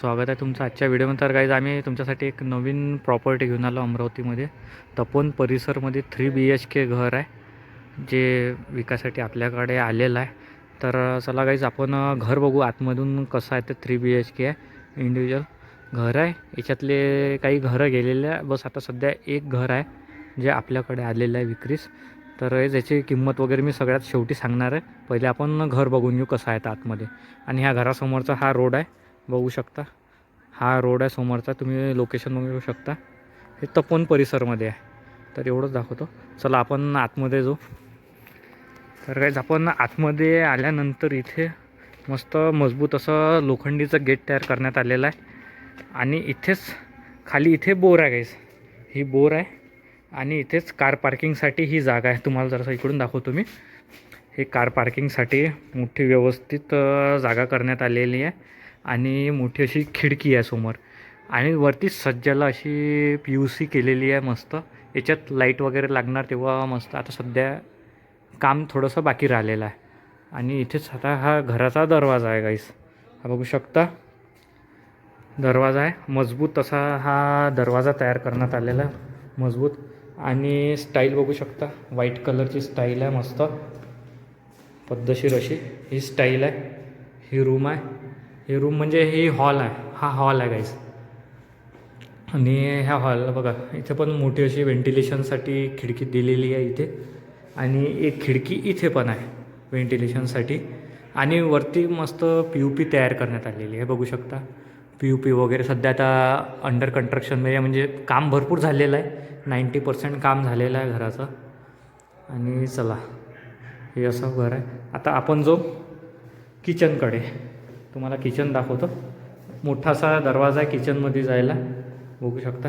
स्वागत आहे तुमचं आजच्या व्हिडिओमध्ये तर गाईज आम्ही तुमच्यासाठी एक नवीन प्रॉपर्टी घेऊन आलो अमरावतीमध्ये. तपोन परिसरमध्ये थ्री बी एच के घर आहे जे विकासाठी आपल्याकडे आलेलं आहे. तर चला गाईज आपण घर बघू. आतमधून कसं आहे ते थ्री बी एच के आहे इंडिव्हिज्युअल घर आहे. याच्यातले काही घरं गेलेले आहे. बस आता सध्या एक घर आहे जे आपल्याकडे आलेलं आहे विक्रीस. तर याची किंमत वगैरे मी सगळ्यात शेवटी सांगणार आहे. पहिले आपण घर बघून घेऊ कसं आहे आतमध्ये. आणि ह्या घरासमोरचा हा रोड आहे. बघू शकता. हा रोड आहे समोरचा तुम्ही लोकेशन बघू शकता. हे तपोन परिसरमध्ये आहे. तर एवढंच दाखवतो. चला आपण आतमध्ये जाऊ. तर काहीच आपण आतमध्ये आल्यानंतर इथे मस्त मजबूत असं लोखंडीचं गेट तयार करण्यात आलेलं आहे. आणि इथेच खाली इथे बोर आहे गाईस ही बोर आहे. आणि इथेच कार पार्किंगसाठी ही जागा आहे. तुम्हाला जरासं इकडून दाखवतो मी. हे कार पार्किंगसाठी मोठी व्यवस्थित जागा करण्यात आलेली आहे. आणि मोठी अशी खिडकी आहे समोर. आणि वरती सज्जाला अशी पी यू सी केलेली आहे मस्त. याच्यात लाइट वगैरे लागणार तेव्हा मस्त. आता सध्या काम थोडंसं बाकी राहिलेलं आहे. आणि इथेच आता हा घराचा दरवाजा आहे गाईस हा बघू शकता. दरवाजा आहे. मजबूत असा हा दरवाजा तयार करण्यात आलेला आहे. मजबूत. आणि स्टाईल बघू शकता. व्हाईट कलरची स्टाईल आहे मस्त. पद्धतशीर अशी. ही स्टाईल आहे. ही रूम आहे. हे रूम म्हणजे ही हॉल आहे. हा हॉल आहे गाईज आणि ह्या हॉल बघा इथे पण मोठी अशी व्हेंटिलेशनसाठी खिडकी दिलेली आहे इथे. आणि एक खिडकी इथे पण आहे व्हेंटिलेशनसाठी आणि वरती मस्त पी यू पी तयार करण्यात आलेली आहे बघू शकता. पी यू पी वगैरे सध्या आता अंडर कन्स्ट्रक्शनमध्ये म्हणजे काम भरपूर झालेलं आहे. नाईंटी पर्सेंट काम झालेलं आहे घराचं. आणि चला हे असं घर आहे. आता आपण जो किचनकडे तुम्हाला किचन दाखवतो. मोठासा दरवाजा आहे किचनमध्ये जायला. बघू शकता.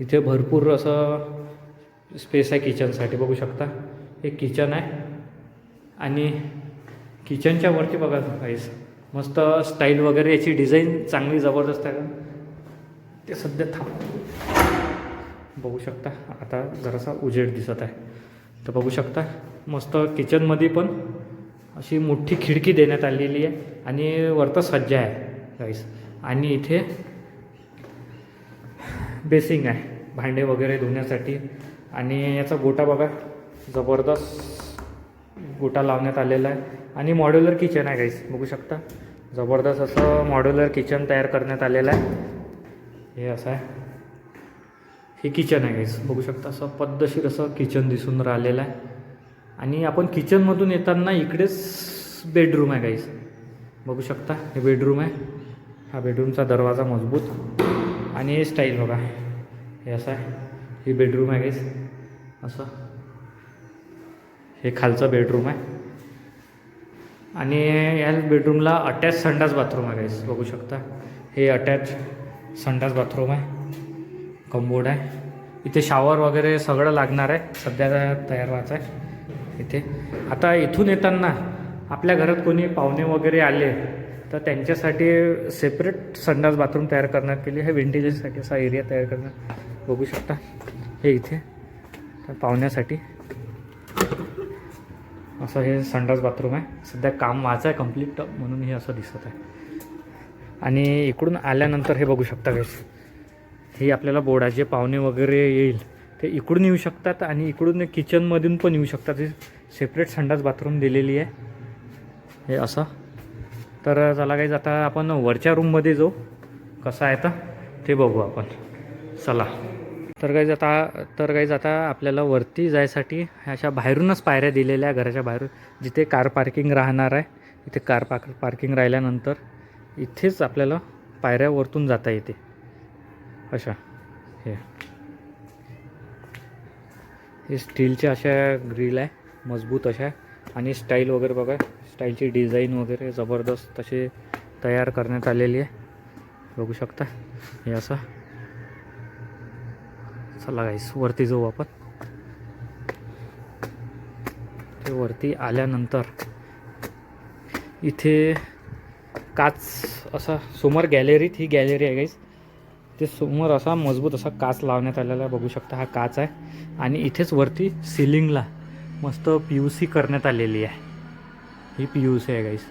इथे भरपूर असं स्पेस आहे किचनसाठी बघू शकता. हे किचन आहे. आणि किचनच्या वरती बघा काहीच मस्त स्टाईल वगैरे याची डिझाईन चांगली जबरदस्त आहे. ते सध्या थांब. बघू शकता. आता जरासा उजेड दिसत आहे. तर बघू शकता. मस्त किचनमध्ये पण अशी मोठी खिडकी देण्यात आलेली आहे आणि वरतं सज्जा आहे गाईस आणि इथे बेसिंग आहे भांडे वगैरे धुण्यासाठी. आणि याचा गोटा बघा जबरदस्त गोटा लावण्यात आलेला आहे. आणि मॉड्युलर किचन आहे गाईस बघू शकता? जबरदस्त असं मॉड्युलर किचन तयार करण्यात आलेलं आहे. हे असं आहे. हे किचन आहे गाईस बघू शकता असं पद्धतशीर असं किचन दिसून राहिलेलं आहे. आणि आपण किचनमधून येताना इकडेच बेडरूम आहे गाईस बघू शकता हे बेडरूम आहे. हा बेडरूमचा दरवाजा मजबूत आणि हे स्टाईल बघा. हे असं आहे. ही बेडरूम आहे गाईस असं. हे खालचं बेडरूम आहे. आणि या बेडरूमला अटॅच संडास बाथरूम आहे गाईस बघू शकता. हे अटॅच संडास बाथरूम आहे. कंबोर्ड आहे. इथे शॉवर वगैरे सगळं लागणार आहे. सध्या तयार व्हायचं आहे. इथे. आता इथून येताना आपल्या घरात कोणी पाहुणे वगैरे आले तर त्यांच्यासाठी सेपरेट संडास बाथरूम तयार करण्यात केली. हे व्हेंटिलेशनसाठी असा एरिया तयार करण्यात बघू शकता. हे इथे. पाहुण्यासाठी असं हे संडास बाथरूम आहे. सध्या काम वाचं आहे कंप्लीट म्हणून हे असं दिसत आहे. आणि इकडून आल्यानंतर हे बघू शकता guys. हे आपल्याला बोर्डाचे पाहुणे वगैरे येईल. ते इकडून येऊ शकतात आणि इकडून किचनमधून पण येऊ शकतात. सेपरेट संडास बाथरूम दिलेली आहे. हे असं. तर चला काहीच आता आपण वरच्या रूममध्ये जाऊ. कसं आहे तर? ते बघू आपण. चला. तर काही आता तर काही आता आपल्याला वरती जायसाठी अशा बाहेरूनच पायऱ्या दिलेल्या आहे घराच्या बाहेरून जिथे कार पार्किंग राहणार आहे. इथे कार पार्क पार्किंग राहिल्यानंतर इथेच आपल्याला पायऱ्या वरतून जाता येते. अशा. हे. हे स्टीलच्या अशा ग्रिल आहे मजबूत अशा आणि स्टाईल वगैरे बघा स्टाईलची डिझाईन वगैरे जबरदस्त तसे तयार करण्यात आलेली आहे. बघू शकता हे असं. चला गाईस वरती जाऊ आपण. ते वरती आल्यानंतर इथे काच असा समोर गॅलरीत ही गॅलरी आहे गाईस ते समोर असा मजबूत असा काच लावण्यात आलेला आहे. बघू शकता हा काच आहे. आणि इथेच वरती सिलिंगला मस्त पी यू सी करण्यात आलेली आहे. ही पी यू सी आहे गाईस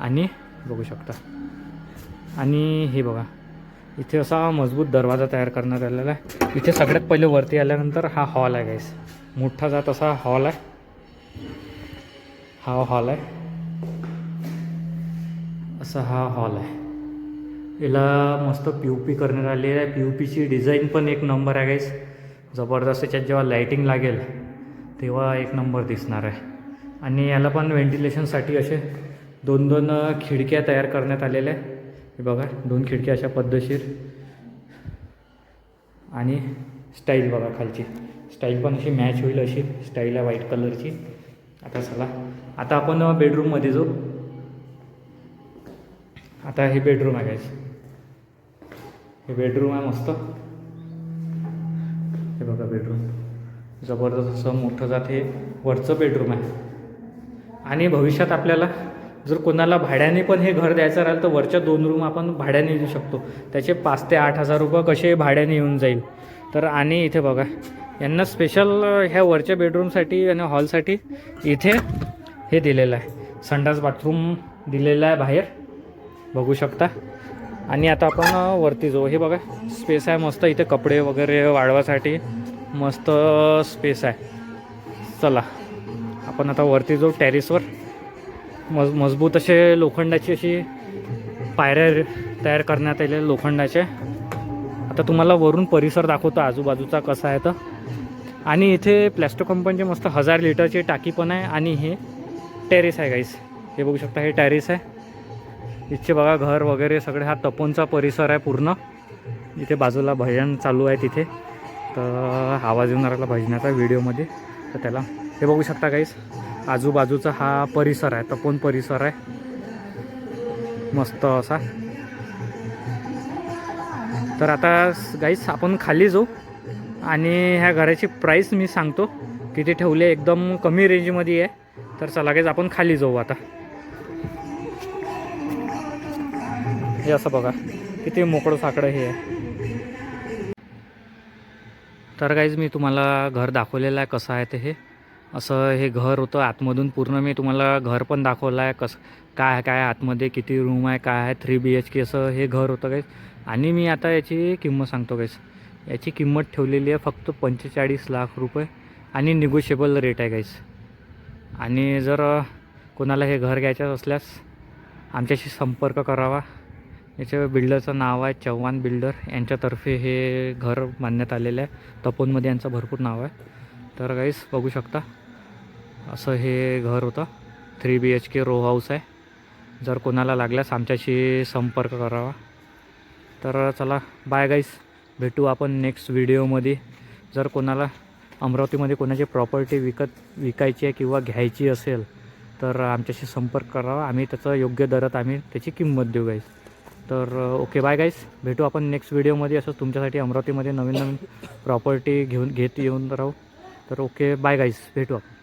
आणि बघू शकता. आणि हे बघा. इथे असा मजबूत दरवाजा तयार करण्यात आलेला आहे. इथे सगळ्यात पहिले वरती आल्यानंतर हा हॉल आहे गाईस मोठा जात असा हॉल आहे. हा हॉल आहे. असा हा हॉल आहे. याला मस्त पी यू पी करण्यात आलेली आहे. पी यू पीची डिझाईन पण एक नंबर आहे गाईस जबरदस्त याच्यात जेव्हा लाईटिंग लागेल तेव्हा एक नंबर दिसणार आहे. आणि याला पण व्हेंटिलेशनसाठी असे दोन दोन खिडक्या तयार करण्यात आलेल्या आहे. हे बघा दोन खिडक्या अशा पद्धतशीर. आणि स्टाईल बघा खालची. स्टाईल पण अशी मॅच होईल अशी. स्टाईल आहे व्हाईट कलरची आता चला. आता आपण बेडरूममध्ये जाऊ. आता हे बेडरूम आहे. हे बेडरूम आहे मस्त. हे बघा बेडरूम जबरदस्त असं मोठं जात हे वरचं बेडरूम आहे. आणि भविष्यात आपल्याला जर कोणाला भाड्याने पण हे घर द्यायचं राहिलं तर वरच्या दोन रूम आपण भाड्याने देऊ शकतो. त्याचे पाच ते आठ हजार रुपये कसे भाड्याने येऊन जाईल. तर आणि इथे बघा यांना स्पेशल ह्या वरच्या बेडरूमसाठी आणि हॉलसाठी इथे हे दिलेलं आहे. संडास बाथरूम दिलेलं आहे बाहेर. बघू शकता. आणि आता आपण वरती जाऊ. हे बघा स्पेस आहे मस्त. इथे कपडे वगैरे वाढवासाठी मस्त स्पेस आहे. चला आपण आता वरती जाऊ टॅरिसवर मज मजबूत असे लोखंडाची अशी पायऱ्या तयार करण्यात आलेल्या लोखंडाचे. आता तुम्हाला वरून परिसर दाखवतो आजूबाजूचा कसा आहे तर. आणि इथे प्लॅस्टो कंपनीचे मस्त हजार लिटरची टाकी पण आहे. आणि हे टेरेस आहे गाईस हे बघू शकता हे टेरेस आहे. इथचे बघा घर वगैरे सगळे हा तपोनचा परिसर आहे पूर्ण. इथे बाजूला भजन चालू आहे तिथे. तर आवाज येऊन राहिला भजनाचा व्हिडिओमध्ये. तर त्याला हे बघू शकता काहीच आजूबाजूचा हा परिसर आहे तपोन परिसर आहे. मस्त असा. तर आता गाईस आपण खाली जाऊ. आणि ह्या घराची प्राईस मी सांगतो. किती ठेवले एकदम कमी रेंजमध्ये आहे. तर चला गाईज आपण खाली जाऊ आता. हे असं बघा किती मोकळं साकडं हे आहे. तर काहीच मी तुम्हाला घर दाखवलेलं आहे कसं आहे ते हे. असं हे घर होतं आतमधून पूर्ण मी तुम्हाला घर पण दाखवलं आहे कसं काय आहे काय आहे आतमध्ये किती रूम आहे काय आहे थ्री बी एच के असं हे घर होतं काहीच आणि मी आता याची किंमत सांगतो काहीच याची किंमत ठेवलेली आहे फक्त पंचेचाळीस लाख रुपये आणि निगोशिएबल रेट आहे काहीच आणि जर कोणाला हे घर घ्यायचं असल्यास आमच्याशी संपर्क करावा. याच्या बिल्डरचं नाव आहे चव्हाण बिल्डर. यांच्यातर्फे हे घर बांधण्यात आलेलं आहे. तपोनमध्ये यांचं भरपूर नाव आहे. तर काहीच बघू शकता. असं हे घर होतं. Three B H K row house आहे. जर कोणाला लागल्यास आमच्याशी संपर्क करावा. तर चला बाय गाईस भेटू आपण नेक्स्ट व्हिडिओमध्ये जर कोणाला अमरावतीमध्ये कोणाची प्रॉपर्टी विकत विकायची आहे किंवा घ्यायची असेल तर आमच्याशी संपर्क करावा. आम्ही त्याचं योग्य दरात आम्ही त्याची किंमत देऊ गाईस तर ओके बाय गाईस भेटू आपण नेक्स्ट व्हिडिओमध्ये असंच तुमच्यासाठी अमरावतीमध्ये नवीन नवीन प्रॉपर्टी घेऊन घेत येऊन राहू. तर ओके बाय गाईस भेटू आपण.